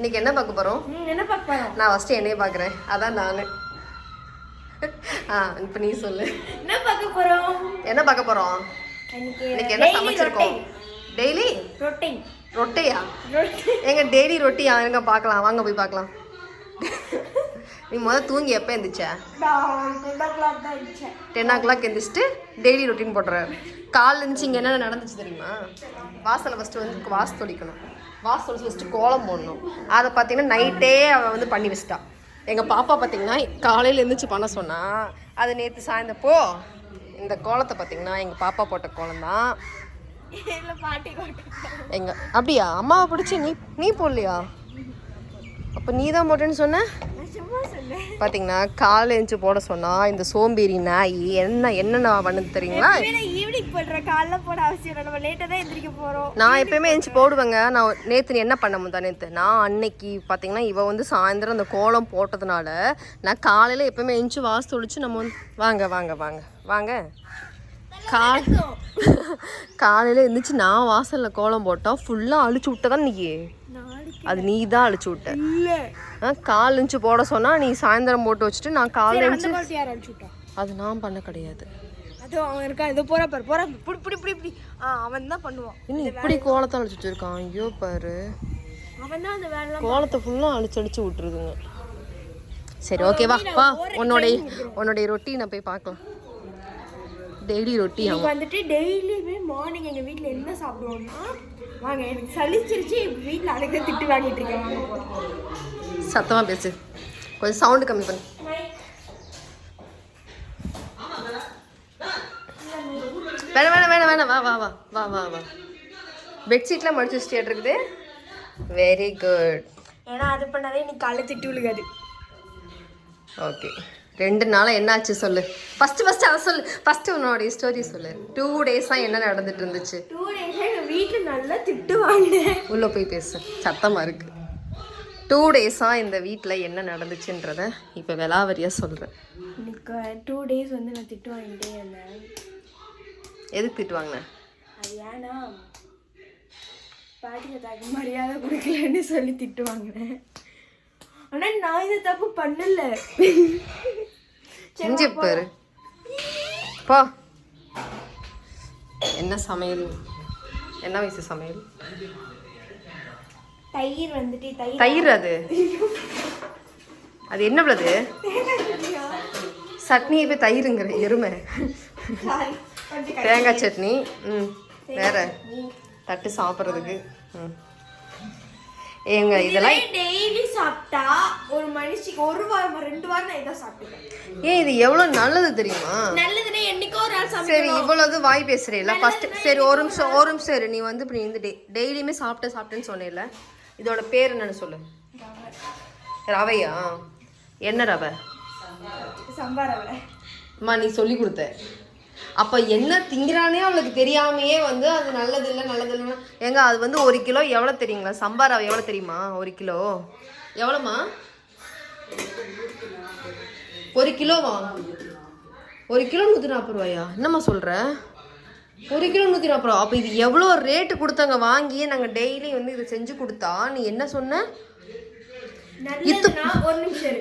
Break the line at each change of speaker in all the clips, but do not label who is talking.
இன்னைக்கு என்ன பார்க்க போறோம்?
ம், என்ன பார்க்க போறோம்?
நான் ஃபர்ஸ்ட் என்னைய பார்க்குறேன். அதான் நான். ஆ இப்போ நீ சொல்லு.
என்ன பார்க்க போறோம்?
என்ன பார்க்க போறோம்? இன்னைக்கு என்ன சமைச்சிருக்கோம்? டெய்லி
ரொட்டிங்
ரொட்டையா? எங்க டெய்லி ரொட்டியா எங்க பார்க்கலாம். வாங்க போய் பார்க்கலாம். நீ முதல் தூங்கி எப்போ எந்திரிச்ச? டென் ஓ கிளாக் எந்திரிச்சிட்டு டெய்லி ரொட்டீன் போடுற கால் இருந்துச்சு இங்கே என்னென்ன நடந்துச்சு தெரியுமா? வாசலை ஃபஸ்ட்டு வந்து வாசல் தொளிக்கணும் வாசல் தொளிச்சு ஃபஸ்ட்டு கோலம் போடணும். அதை பார்த்தீங்கன்னா நைட்டே அவள் வந்து பண்ணி வச்சிட்டா. எங்கள் பாப்பா பார்த்தீங்கன்னா காலையில் எழுந்திரிச்சு பண்ண சொன்னா அது நேற்று சாயந்தப்போ இந்த கோலத்தை பார்த்தீங்கன்னா எங்கள் பாப்பா போட்ட கோலம் தான். எங்க அப்படியா? அம்மாவை பிடிச்சி நீ நீ போடலையா? அப்போ நீ தான் போட்டேன்னு சொன்ன? பார்த்தீங்கன்னா காலைல எழுந்துச்சு போட சொன்னா இந்த சோம்பேறி நாய் என்ன என்னென்ன பண்ணுது தெரியுங்களா?
ஈவினிங் போடுற காலைல போட அவசியம் இல்லை. நம்ம லேட்டாக தான் எந்திரிக்க போறோம்.
நான் எப்பயுமே எழுந்துச்சு போடுவேங்க. நான் நேற்று என்ன பண்ண முந்தா நேற்று நான் அன்னைக்கு பார்த்தீங்கன்னா இவ வந்து சாயந்தரம் அந்த கோலம் போட்டதுனால நான் காலையில் எப்பயுமே எழுந்துச்சு வாசு தொளிச்சு நம்ம வந்து வாங்க வாங்க வாங்க வாங்க. கால் காலையில் எழுந்துச்சு நான் வாசலில் கோலம் போட்டா ஃபுல்லாக அழிச்சு விட்டதான்
நாளைக்கு
அது நீ தான் அழிச்சு விட்ட. கால் இன்ச்சு போட சொன்னா நீ சாயந்தரம் போட்டு வச்சுட்டு நான்
அனுப்பிச்சு விட்டான்
அது நான் பண்ண கிடையாது.
அது அவன் இருக்கான் இது போற பாரு போற. புடி புடி புடி புடி ஆ அவன் தான் பண்ணுவான்.
இன்னும் இப்படி கோலத்தை அழிச்சு வச்சிருக்கான் ஐயோ பாரு.
அவன் தான் அந்த வேலை
கோலத்தை ஃபுல்லாக அழிச்சு அழிச்சு விட்டுருதுங்க. சரி ஓகே வா வா. உன்னோடைய உன்னுடைய ரொட்டி நான் போய் பார்க்கலாம். டெய்லி ரொட்டி ஆகும்.
வந்துட்டு டெய்லியுமே மார்னிங் எங்க வீட்ல என்ன சாப்பிடுவோம்னா வாங்க எனக்கு சளிச்சிருச்சு அன்னைக்கு தான் திட்டு வாங்கிட்டு இருக்கேன்.
சத்தமாக பேசு. கொஞ்சம் சவுண்டு கம்மி பண்ணு. வேணாம் வேணாம் வேணாம் வேணாம். வா வா வா வா வா வா. பெட்ஷீட்லாம் மடிச்சு வச்சுட்டு இருக்குது. வெரி குட்
ஏன்னா அது பண்ணாதே இன்னைக்கு காலைல திட்டு விழுகாது.
ஓகே ரெண்டு நாளாக என்னாச்சு சொல்லு? ஃபஸ்ட்டு ஃபஸ்ட்டு அதை சொல்லு. ஃபஸ்ட்டு உன்னோடைய ஸ்டோரி சொல்லு. டூ டேஸாக என்ன நடந்துட்டு இருந்துச்சு?
டூ டேஸாக எங்கள் வீட்டில் நல்லா திட்டு வாங்கினேன்.
உள்ளே போய் பேசு. சத்தமாக இருக்கு. டூ டேஸாக இந்த வீட்டில் என்ன நடந்துச்சுன்றத இப்போ விலாவரியாக சொல்கிறேன்
எனக்கு டூ டேஸ் வந்து நான் திட்டு வாங்கிட்டே இருந்தேன்.
எதுக்கு திட்டுவாங்கண்ணே
அது ஏன்னா பாட்டிக்கு தாக்கு மரியாதை கொடுக்கலன்னு சொல்லி திட்டு வாங்கினேன். ஆனால் நான் இந்த தப்பு பண்ணல.
செஞ்சு பாரு. போ. என்ன சமையல்? என்ன வயசு சமையல்?
தயிர் வந்துட்டு தயிர்
தயிர் அது? அது என்ன உள்ளது? சட்னி போய் தயிருங்கிற எருமை. தேங்காய் சட்னி ம் வேற. தட்டு சாப்பிட்றதுக்கு ம். ஏங்க இதெல்லாம்
டெய்லி சாப்பிட்டா ஒரு மனுஷிக்கு ஒரு வாரம் ரெண்டு வாரம் நான் இதான் சாப்பிட்டுப்பேன்.
ஏன் இது எவ்வளோ நல்லது தெரியுமா?
நல்லதுன்னா என்னைக்கோ ஒரு நாள்
சரி இவ்வளவு வாய் பேசுறீல்ல ஃபர்ஸ்ட் சரி ஒரு நிமிஷம் ஒரு நிமிஷம் இரு. நீ வந்து இப்படி இந்த டெய்லியுமே சாப்பிட்டு சாப்பிட்டேன்னு சொன்னேல்ல இதோட பேர் என்னன்னு சொல்லு. ரவையா? என்ன ரவை?
சம்பார் அவளை
அம்மா நீ சொல்லி கொடுத்த. அப்ப என்ன திங்கிறானே அவளுக்கு தெரியாமையே வந்து அது நல்லது இல்லை நல்லது இல்லைன்னா ஏங்க அது வந்து ஒரு கிலோ எவ்வளோ தெரியுங்களா? சம்பா எவ்வளோ தெரியுமா? ஒரு கிலோ. எவ்வளோம்மா ஒரு கிலோவா? ஒரு கிலோ நூற்றி நாற்பது ரூபாயா? என்னம்மா சொல்கிற ஒரு கிலோ நூற்றி நாற்பது ரூபா. அப்போ இது எவ்வளோ ரேட்டு கொடுத்தாங்க? வாங்கி நாங்கள் டெய்லி வந்து இதை செஞ்சு கொடுத்தா நீ என்ன சொன்ன?
ஒரு நிமிஷம்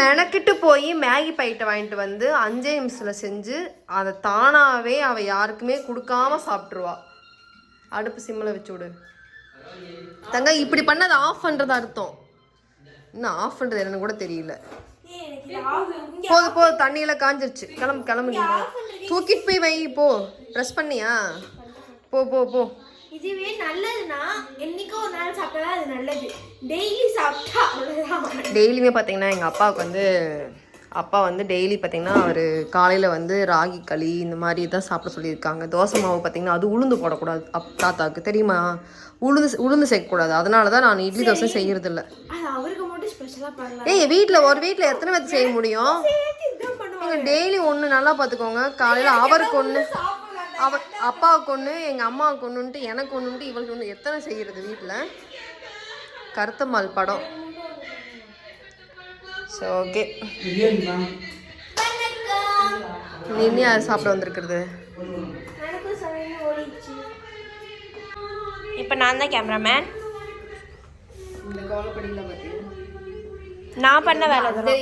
மெனக்கிட்டு போய் மேகி பைட்டை வாங்கிட்டு வந்து அஞ்சே நிமிஷத்தில் செஞ்சு அதை தானாகவே அவள் யாருக்குமே கொடுக்காம சாப்பிட்ருவா அடுப்பு சிம்மில் வச்சு விடு. தங்க இப்படி பண்ணது ஆஃப் பண்ணுறது அர்த்தம். இன்னும் ஆஃப் பண்ணுறது என்னன்னு கூட தெரியல. போது போது தண்ணியில் காஞ்சிருச்சு. கிளம்பு கிளம்பு. தூக்கிட்டு போய் வை போ. ப்ரெஸ் பண்ணியா? போ போ போ.
இதுவே நல்லதுன்னா என்னைக்கோ ஒரு நாள் சாப்பிட்டா அது நல்லது. டெய்லி சாப்பிட்டா அவ்வளோதான்
டெய்லியுமே பார்த்தீங்கன்னா எங்கள் அப்பாவுக்கு வந்து அப்பா வந்து டெய்லி பார்த்தீங்கன்னா அவர் காலையில் வந்து ராகி களி இந்த மாதிரி தான் சாப்பிட சொல்லியிருக்காங்க. தோசை மாவு பார்த்தீங்கன்னா அது உளுந்து போடக்கூடாது. அப் தாத்தாவுக்கு தெரியுமா? உளுந்து உளுந்து சேர்க்கக்கூடாது. அதனால தான் நான் இட்லி தோசை செய்யறதில்ல. ஏய் வீட்டில் ஒரு வீட்டில் எத்தனை பேர்த்து செய்ய முடியும்? நீங்கள் டெய்லி ஒன்று நல்லா பார்த்துக்கோங்க காலையில் அவருக்கு ஒன்று அவ அப்பாவுக்கு ஒன்று எங்கள் அம்மாவுக்கு ஒன்றுன்ட்டு எனக்கு ஒன்றுன்ட்டு இவளுக்கு ஒன்று எத்தனை செய்கிறது வீட்டில் கருத்தம்மாள் படம். ஸோ ஓகே நீ யார் சாப்பிட வந்திருக்கிறது?
இப்போ நான் தான் கேமராமேன்
இந்த கோலப்படியில பார்த்தீங்கன்னா
நான் பண்ண வேலை
அஞ்சரை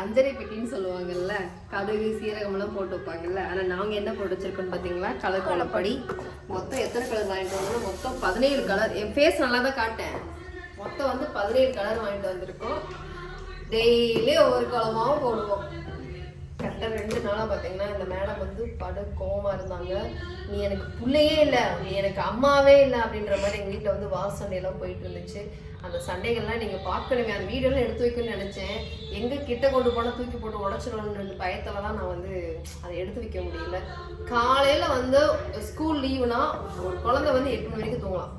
அஞ்சரை பெட்டின்னு சொல்லுவாங்கல்ல கடுகு சீரகம் எல்லாம் போட்டு வைப்பாங்கல்ல. ஆனா நாங்க என்ன போட்டு வச்சிருக்கோம் பாத்தீங்களா? கலர் கோலப்படி மொத்தம் எத்தனை கலர் வாங்கிட்டு வந்தோம் மொத்தம் பதினேழு கலர். என் ஃபேஸ் நல்லா தான் காட்டேன். மொத்தம் வந்து பதினேழு கலர் வாங்கிட்டு வந்திருக்கோம். டெய்லி ஒவ்வொரு கோலமாவும் போடுவோம். கரெக்டாக ரெண்டு நாளாக பார்த்தீங்கன்னா இந்த மேடம் வந்து படு கோவமாக இருந்தாங்க. நீ எனக்கு பிள்ளையே இல்லை நீ எனக்கு அம்மாவே இல்லை அப்படின்ற மாதிரி எங்கள் வீட்டில் வந்து வாச சண்டையெல்லாம் போயிட்டு இருந்துச்சு. அந்த சண்டைகள்லாம் நீங்கள் பார்க்கணுமே அந்த வீடியோலாம் எடுத்து வைக்கணும்னு நினச்சேன். எங்கே கிட்ட கொண்டு போனால் தூக்கி போட்டு உடச்சிடணுன்ற பயத்தில் தான் நான் வந்து அதை எடுத்து வைக்க முடியல. காலையில் வந்து ஸ்கூல் லீவுனா ஒரு குழந்தை வந்து எட்டு மணி வரைக்கும் தூங்கலாம்.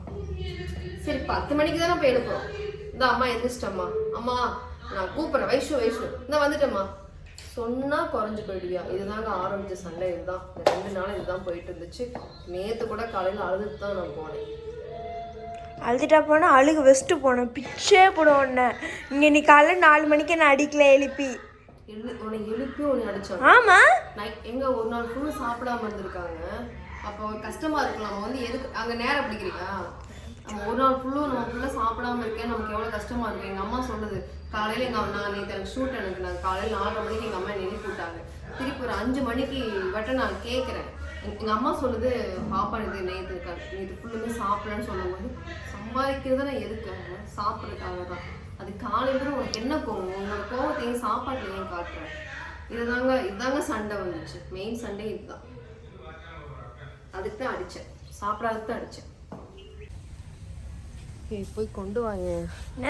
சரி பத்து மணிக்கு தானே போய் எழுப்புறோம். இந்த அம்மா எந்திரிச்சிட்டம்மா. அம்மா நான் கூப்பிட்றேன். வைஷு வைஷு. இந்த வந்துட்டேம்மா. சொன்னா குறைஞ்சு போயிடுவியா? இதுதாங்க ஆரம்பிச்ச சண்டை இதுதான். இந்த ரெண்டு நாள் இதுதான் போயிட்டு இருந்துச்சு. நேத்து கூட காலையில அழுதுட்டு தான் நான் போனேன்.
அழுதுட்டா போனால் அழுகு வெஸ்ட்டு போனேன் பிச்சே போடுவோம் இங்கே நீ காலைல நாலு மணிக்கு நான் அடிக்கல எழுப்பி?
எழு உன்னை எழுப்பி உன்னை அடிச்சாங்க
ஆமாம்
எங்க ஒரு நாள் ஃபுல்லும் சாப்பிடாம இருந்திருக்காங்க. அப்போ கஷ்டமா இருக்கலாம். வந்து எதுக்கு அங்க நேரம் பிடிக்கிறீங்களா? ஒரு நாள் ஃபுல்லும் நம்ம ஃபுல்லாக சாப்பிடாம இருக்கேன். நமக்கு எவ்வளோ கஷ்டமா இருக்கு? எங்கள் அம்மா சொன்னது காலையில் எங்கள் அம்மா நான் நேற்று எனக்கு ஷூட் எனக்கு நான் காலையில் நாலரை மணிக்கு எங்கள் அம்மா நினைப்பு விட்டாங்க. திருப்பி ஒரு அஞ்சு மணிக்கு வட்ட நான் கேட்குறேன் எங்கள் அம்மா சொல்லுது பாப்பா இது நேற்று நேற்று ஃபுல்லுமே சாப்பிடலன்னு சொல்லும்போது சம்பாதிக்கிறது நான் எதுக்கு? சாப்பிட்றதுக்காக தான். அது காலையில் உனக்கு என்ன கோவம்? உங்களோட கோவத்தையும் சாப்பாட்டையும் ஏன் காட்டுறேன் இதுதாங்க இதுதாங்க சண்டை வந்துச்சு. மெயின் சண்டே இதுதான். அதுக்கு தான் அடித்தேன் சாப்பிடாதுக்கு தான் அடித்தேன் போய் கொண்டு வாங்க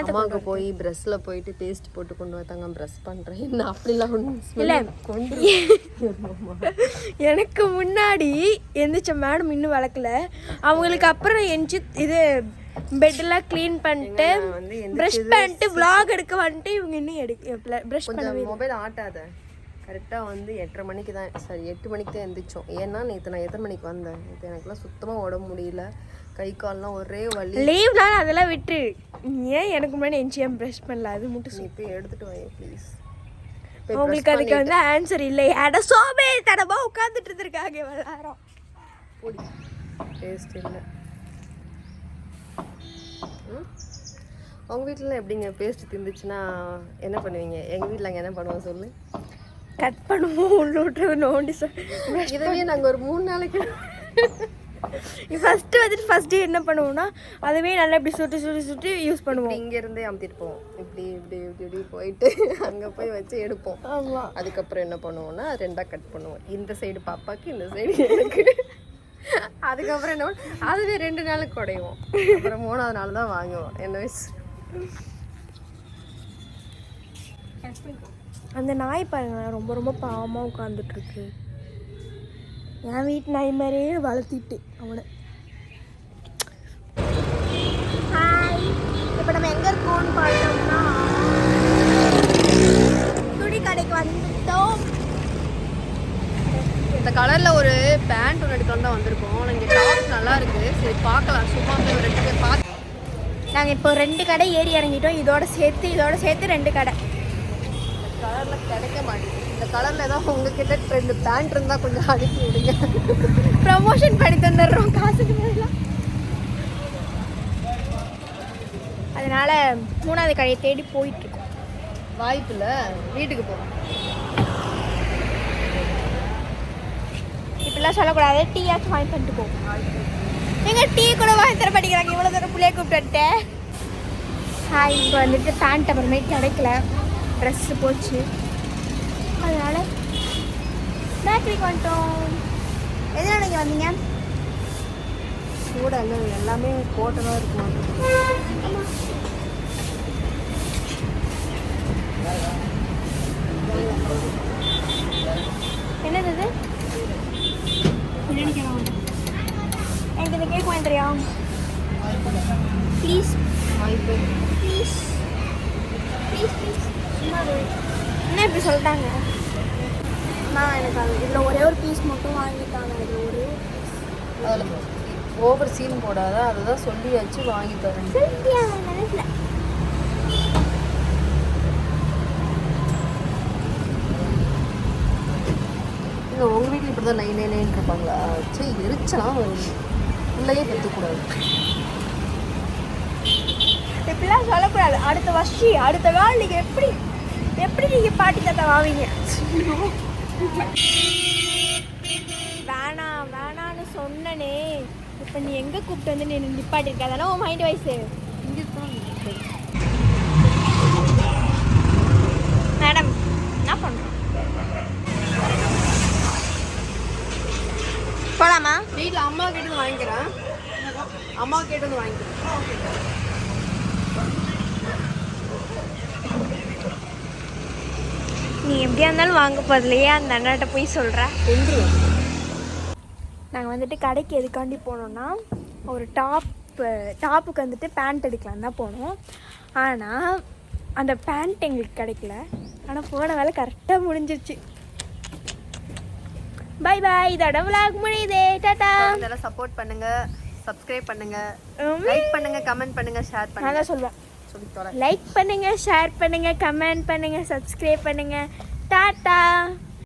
அம்மாவுக்கு போய் ப்ரெஷ்ல போயிட்டு பேஸ்ட் போட்டு கொண்டு வந்தாங்க ப்ரெஷ் பண்றேன். என்ன அப்படிலாம் ஒன்றும்
இல்ல.
கொண்டு
எனக்கு முன்னாடி எந்திரிச்ச மேடம் இன்னும் வளர்க்கல. அவங்களுக்கு அப்புறம் எந்திச்சு இது பெட்டெல்லாம் க்ளீன் பண்ணிட்டு ப்ரஷ் பண்ணிட்டு vlog எடுக்க வந்துட்டு இவங்க இன்னும் எடுக்க ப்ரஷ் பண்ண
கொஞ்சம் மொபைல் ஆட்டாத. கரெக்டாக வந்து எட்டரை மணிக்கு தான் சாரி எட்டு மணிக்கு தான் எந்திரிச்சோம். ஏன்னா நேற்று நான் எத்தனை மணிக்கு வந்தேன்? நேற்று எனக்குலாம் சுத்தமாக உடம்பு முடியல. கை கால்லாம் ஒரே வலி.
லீவ்னால அதெல்லாம் விட்டு ஏன் எனக்கு முன்னாடி எந்திச்சு ப்ரஷ் பண்ணல? அது மட்டும்
நீ போய் எடுத்துட்டு வாங்க ப்ளீஸ்
உங்களுக்கு அதுக்கு வந்து ஆன்சர் இல்லை. அட சோபே தடமா உட்காந்துட்டு இருந்திருக்காங்க எல்லாரும்.
பொடி. டேஸ்ட் இல்லை. உங்கள் வீட்டில் எப்படிங்க? பேஸ்ட் திந்துச்சுன்னா என்ன பண்ணுவீங்க? எங்கள் வீட்டில் அங்கே என்ன பண்ணுவோம் சொல்லு?
கட் பண்ணுவோம் உள்ள விட்டு நோண்டி
இதவே நாங்கள் ஒரு மூணு நாளைக்கு
ஃபர்ஸ்ட் வந்துட்டு ஃபர்ஸ்ட் என்ன பண்ணுவோம்னா அதுவே நல்லா இப்படி சுட்டு சுட்டு சுட்டு யூஸ் பண்ணுவோம்.
இங்க இருந்தே அமுத்திட்டு போவோம் இப்படி இப்படி இப்படி இப்படி போயிட்டு அங்கே போய் வச்சு எடுப்போம்.
ஆமா.
அதுக்கப்புறம் என்ன பண்ணுவோம்னா ரெண்டா கட் பண்ணுவோம். இந்த சைடு பாப்பாக்கு இந்த சைடு எனக்கு. அதுக்கப்புறம் என்ன? அதுவே ரெண்டு நாளுக்கு குடைவோம் அப்புறம் மூணாவது நாள் தான் வாங்குவோம். என்ன வயசு
அந்த நாய் பாருங்க ரொம்ப ரொம்ப பாவமா உட்காந்துட்டு இருக்கு. என் வீட்டு நாய் மாதிரியே வளர்த்திட்டு அவனை. ஹாய் இப்போ நம்ம எங்க இருக்கோம்னு பார்த்தோம்னா துணி கடைக்கு வந்துட்டோம்.
இந்த கலர்ல ஒரு பேண்ட் ஒன்று எடுக்கலாம் தான் வந்திருக்கோம். இங்கே டாப் நல்லா இருக்கு. சரி பார்க்கலாம். சும்மா போய் ஒரு ரெண்டு பேர் பார்த்து
நாங்கள் இப்போ ரெண்டு கடை ஏறி இறங்கிட்டோம். இதோட சேர்த்து இதோட சேர்த்து ரெண்டு கடை.
கலர்ல கிடைக்க மாட்டேங்குது. இந்த கலர்ல ஏதாவது உங்ககிட்ட ரெண்டு பேண்ட் இருந்தா கொஞ்சம் அனுப்பி விடுங்க.
ப்ரமோஷன் பண்ணி தந்துடுறோம் காசுக்கு பதிலாக அதனால மூணாவது கடையை தேடி போயிட்டு இருக்கோம்
வாய்ப்பு இல்ல வீட்டுக்கு போகிறோம்
இப்படிலாம் சொல்லக்கூடாது டீ ஆச்சும் வாங்கி பண்ணிட்டு போ. எங்க டீ கூட வாங்கி தர மாட்டேங்கிறாங்க இவ்வளோ தூரம் பிள்ளைய கூப்பிட்டு ஹாய் இப்போ வந்துட்டு பேண்ட் அப்புறமே கிடைக்கல. ட்ரெஸ்ஸு போச்சு. அதனால பேக்கரிக்கு வந்துட்டோம். எதனால நீங்கள் வந்தீங்க?
கூட அங்கே எல்லாமே போட்டதாக இருக்கும்
என்னது இது? எனக்கு இந்த கேக் வாங்கி தரியா? ப்ளீஸ் ப்ளீஸ் ப்ளீஸ் ப்ளீஸ் சும்மா. என்ன இப்படி சொல்லிட்டாங்க? நான் எனக்கு அது இதில் ஒரே ஒரு பீஸ் மட்டும் வாங்கிட்டாங்க இதில் ஒரே
அதில் ஓவர் சீன் போடாத அதுதான் சொல்லியாச்சு வாங்கி தரேன்.
நினைக்கல
இல்லை உங்கள் வீட்டில் இப்படி தான் நைன் நைன் நைன் இருப்பாங்களா? சரி எரிச்சலாம் வருது பிள்ளையே பெற்றுக்கூடாது
அப்படிலாம் சொல்லக்கூடாது. அடுத்த வருஷம் அடுத்த நாள் நீங்கள் எப்படி எப்படி நீங்கள் பாட்டி தாத்தா வாவீங்க? வேணாம் வேணான்னு சொன்னனே. இப்போ நீ எங்கே கூப்பிட்டு வந்து நீ நிப்பாட்டிருக்க? அதெல்லாம் உன் மைண்ட் வயசு மேடம் என்ன பண்ணுறோம் போலாமா?
வீட்டில் அம்மா கேட்டு வாங்கிக்கிறேன். அம்மா கேட்டு வந்து வாங்கிக்கிறேன்.
நீ எப்படியா இருந்தாலும் வாங்க போதில்லையே அந்த அண்ணாட்ட போய் சொல்கிற நாங்கள் வந்துட்டு கடைக்கு எதுக்காண்டி போனோம்னா ஒரு டாப்பு டாப்புக்கு வந்துட்டு பேண்ட் எடுக்கலாம் தான் போனோம். ஆனால் அந்த பேண்ட் எங்களுக்கு கிடைக்கல. ஆனால் போன வேலை கரெக்டாக முடிஞ்சிருச்சு. பை பாய் இதோட விளாக் முடியுதே. டாட்டா
இதெல்லாம் சப்போர்ட் பண்ணுங்க சப்ஸ்கிரைப் பண்ணுங்க லைக் பண்ணுங்க கமெண்ட் பண்ணுங்க ஷேர்
நான்
பண்ணுங்க
தான் சொல்வேன். லைக் பண்ணுங்க ஷேர் பண்ணுங்க கமெண்ட் பண்ணுங்க சப்ஸ்கிரைப் பண்ணுங்க. டாட்டா!